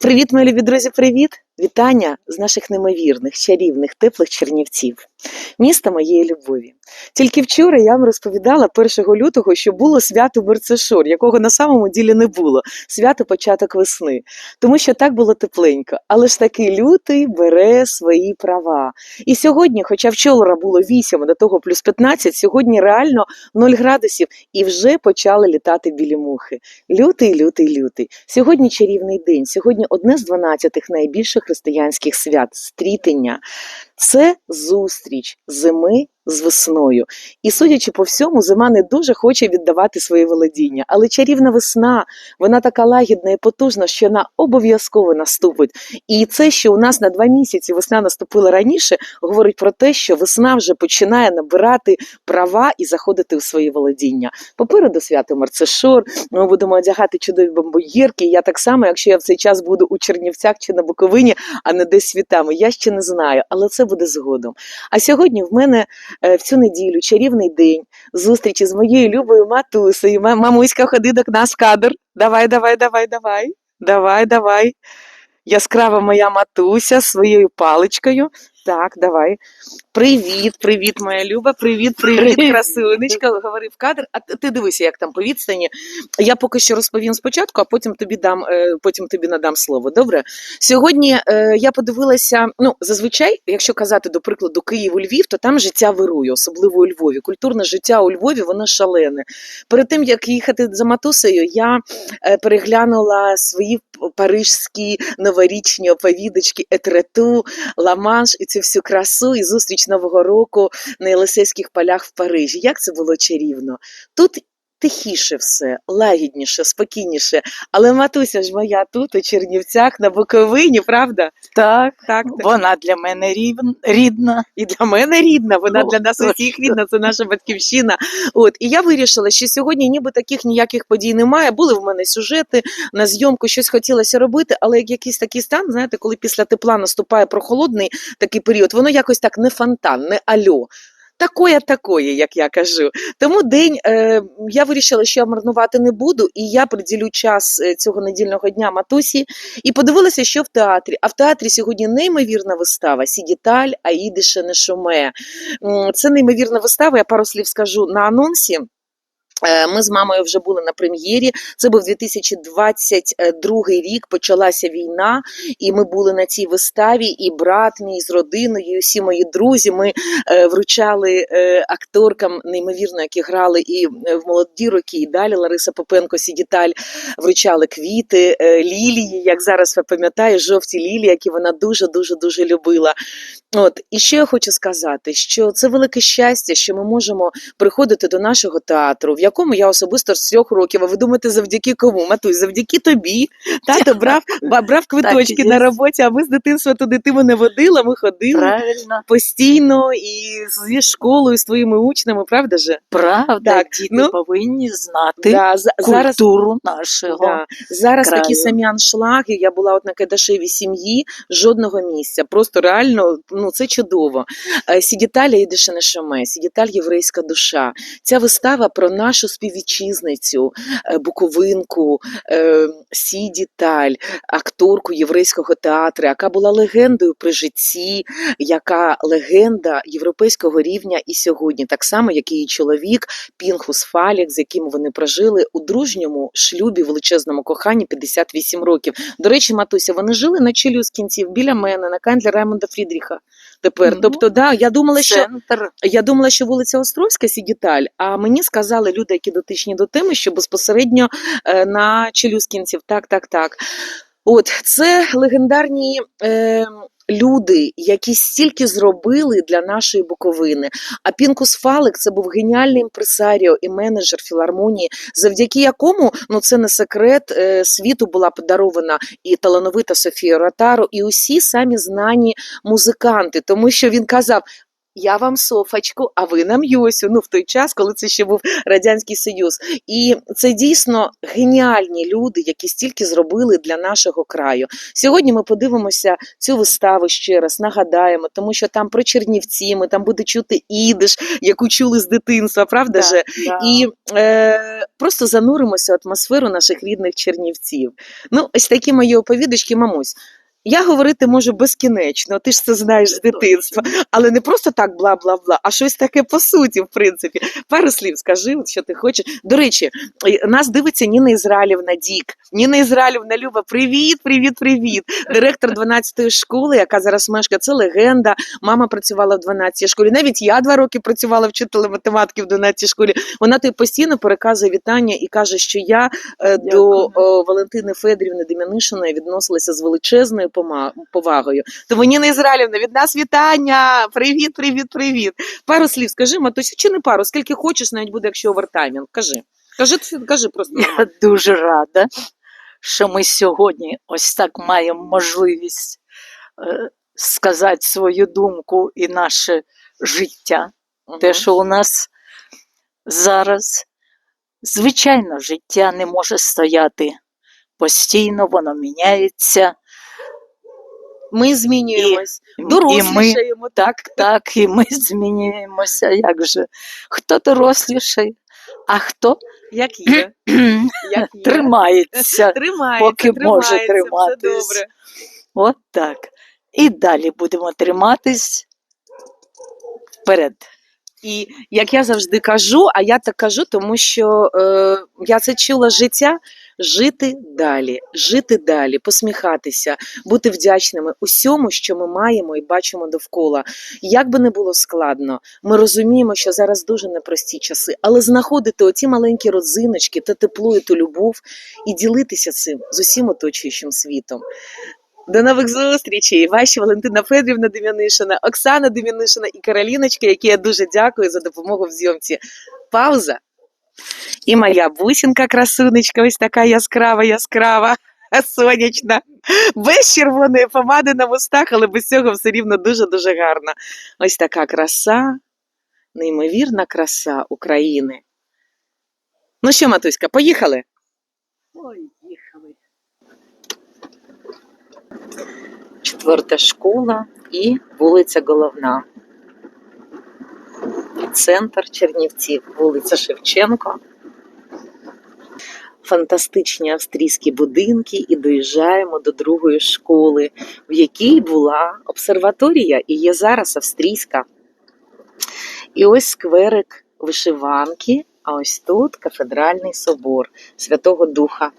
Привіт, любі друзі, привіт! Вітання з наших неймовірних, чарівних, теплих чернівців, міста моєї любові. Тільки вчора я вам розповідала 1 лютого, що було свято Мерцешор, якого на самому ділі не було. Свято початок весни. Тому що так було тепленько. Але ж таки лютий бере свої права. І сьогодні, хоча вчора було 8, до того плюс 15, сьогодні реально 0 градусів і вже почали літати білі мухи. Лютий, лютий, лютий. Сьогодні чарівний день. Сьогодні одне з 12 найбільших християнських свят стрітення. Це зустріч зими з весною. І судячи по всьому, зима не дуже хоче віддавати свої володіння. Але чарівна весна, вона така лагідна і потужна, що вона обов'язково наступить. І це, що у нас на два місяці весна наступила раніше, говорить про те, що весна вже починає набирати права і заходити у свої володіння. Попереду свято Марцешор. Ми будемо одягати чудові бомбоєрки. Я так само, якщо я в цей час буду у Чернівцях чи на Буковині, а не десь світами, я ще не знаю, але це буде згодом. А сьогодні в мене е, в цю неділю чарівний день зустрічі з моєю любою матусею. Мамуська, ходи до нас в кадр. Давай, давай, давай, давай. Давай, давай. Яскрава моя матуся своєю паличкою. Так, давай. Привіт, привіт, моя Люба. Привіт, привіт, Привіт. красунечка. Говори кадр. А ти- дивися, як там по відстані. Я поки що розповім спочатку, а потім тобі дам, е, потім тобі надам слово. Добре? Сьогодні е, я подивилася. Ну, зазвичай, якщо казати до прикладу Київ Львів, то там життя вирує, особливо у Львові. Культурне життя у Львові воно шалене. Перед тим як їхати за матусею, я е, переглянула свої парижські новорічні оповідочки Етрету, Ла-Манш і цю всю красу і зустріч Нового року на Єлисейських полях в Парижі. Як це було чарівно. Тут тихіше все, лагідніше, спокійніше. Але матуся ж моя тут, у Чернівцях, на Буковині, правда? Так, Так, так. вона для мене рівн- рідна. І для мене рідна, вона Ну, для нас точно. усіх рідна, це наша батьківщина. От і я вирішила, що сьогодні ніби таких ніяких подій немає. Були в мене сюжети на зйомку, щось хотілося робити, але як якийсь такий стан, знаєте, коли після тепла наступає прохолодний такий період, воно якось так не фонтан, не альо. Такое, такое, як я кажу. Тому день е, я вирішила, що я марнувати не буду, і я приділю час е, цього недільного дня матусі і подивилася, що в театрі. А в театрі сьогодні неймовірна вистава Сідіталь, Аїди Шенешоме. шуме. Це неймовірна вистава. Я пару слів скажу на анонсі. Е, Ми з мамою вже були на прем'єрі. Це був 2022 рік. Почалася війна, і ми були на цій виставі. І брат мій з родиною, і всі мої друзі. Ми е, вручали е, акторкам, неймовірно, які грали і в молоді роки, і далі Лариса Попенко, Сідіталь вручали квіти, лілії, як зараз я пам'ятаю, жовті лілії, які вона дуже дуже дуже любила. От і ще я хочу сказати, що це велике щастя, що ми можемо приходити до нашого театру, в якому я особисто з трьох років. А ви думаєте, завдяки кому? Матусь, завдяки тобі. Тато брав, брав квиточки на роботі, а ми з дитинства туди ти мене водила, ми ходили Правильно, постійно і зі школою, з твоїми учнями, правда же? правда, Так, діти ну, повинні знати Да, за- зараз культуру нашого. Да. Зараз такі краю. самі аншлаги. Я була от на Кайдашеві сім'ї, жодного місця. Просто реально, ну це чудово. Сідіталя і Дешенешаме, Сідіталь єврейська душа. Ця вистава про нашу співвітчизницю, е, Буковинку, е, Сідіталь, акторку єврейського театру, яка була легендою при житті, яка легенда європейського рівня і сьогодні, так само, як і її чоловік Пінхус Фалік, з яким вони прожили у дружньому шлюбі, величезному коханні 58 років. До речі, матуся, вони жили на чилю з кінців біля мене, на кандлі Раймонда Фрідріха. Тепер, Ну, тобто, да, я думала, що я думала, що вулиця Острозька Сідіталь, а мені сказали люди, які дотичні до теми, що безпосередньо е, на Челюскінців. Так, так, так. От це легендарні. Е, Люди, які стільки зробили для нашої Буковини. А Пінкус Фалик це був геніальний імпресаріо і менеджер філармонії, завдяки якому ну це не секрет е, світу була подарована і талановита Софія Ротаро, і усі самі знані музиканти, тому що він казав: Я вам Софочку, а ви нам Йосю. Ну, в той час, коли це ще був Радянський Союз. І це дійсно геніальні люди, які стільки зробили для нашого краю. Сьогодні ми подивимося цю виставу ще раз, нагадаємо, тому що там про Чернівці, ми там буде чути ідиш, яку чули з дитинства, правда же? Да. І е, просто зануримося в атмосферу наших рідних чернівців. Ну, ось такі мої оповідочки, мамусь. Я говорити можу безкінечно, ти ж це знаєш з дитинства, але не просто так бла-бла-бла, а щось таке по суті, в принципі. Пару слів скажи, що ти хочеш. До речі, нас дивиться Ніна Ізраїлівна Дік. Ніна Ізраїлівна Люба, привіт, привіт, привіт. Директор 12-ї школи, яка зараз мешкає, це легенда. Мама працювала в 12-й школі. Навіть я два роки працювала вчителем математики в 12-й школі. Вона тобі постійно переказує вітання і каже, що я е, до о, Валентини Федорівни Дем'янишиної відносилася з величезною повагою. Тому Ніна Ізраїлівна, від нас вітання! Привіт, привіт, привіт. Пару слів скажи, матусь, чи не пару, скільки хочеш, навіть буде, якщо овертаймінг. Кажи. Кажи, кажи просто. Я дуже рада, що ми сьогодні ось так маємо можливість е, сказати свою думку і наше життя. Те, що у нас зараз, звичайно, життя не може стояти постійно, воно міняється. Ми змінюємось, І ми, так, так, і ми змінюємося. Як же? Хто доросліший, а хто Як є. Як є. тримається. Тримається, поки може тримається, триматись. Все добре. От так. І далі будемо триматись вперед. І як я завжди кажу, а я так кажу, тому що е, я це чула життя. Жити далі, жити далі, посміхатися, бути вдячними усьому, що ми маємо і бачимо довкола. Як би не було складно, ми розуміємо, що зараз дуже непрості часи, але знаходити оті маленькі родзиночки, те тепло і ту любов і ділитися цим з усім оточуючим світом. До нових зустрічей! Ваші Валентина Федорівна Дем'янишина, Оксана Дем'янишина і Кароліночка, які я дуже дякую за допомогу в зйомці. Пауза. І моя бусинка красунечка, ось така яскрава, яскрава, сонячна, без червоної помади на вустах, але без цього все рівно дуже-дуже гарна. Ось така краса, неймовірна краса України. Ну що, Матуська, поїхали? Ой, Четверта школа і вулиця Головна. Центр Чернівців, вулиця Шевченко. Фантастичні австрійські будинки, і доїжджаємо до другої школи, в якій була обсерваторія і є зараз австрійська. І ось скверик вишиванки, а ось тут кафедральний собор Святого Духа